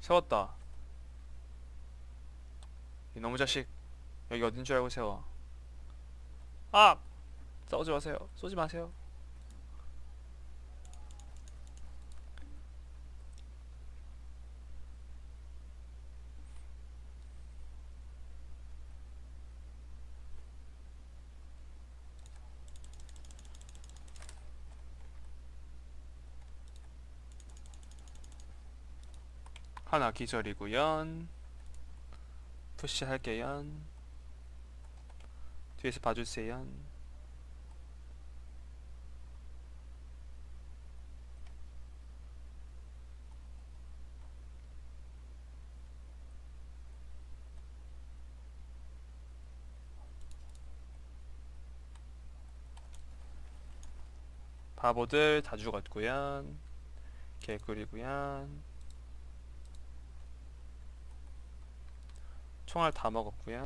세웠다. 이놈의 자식 여기 어딘 줄 알고 세워? 아! 싸우지 마세요. 쏘지 마세요 하나 기절이구연 푸시 할게요. 뒤에서 봐주세요. 바보들 다 죽었구요. 개꿀이구요 총알 다 먹었고요.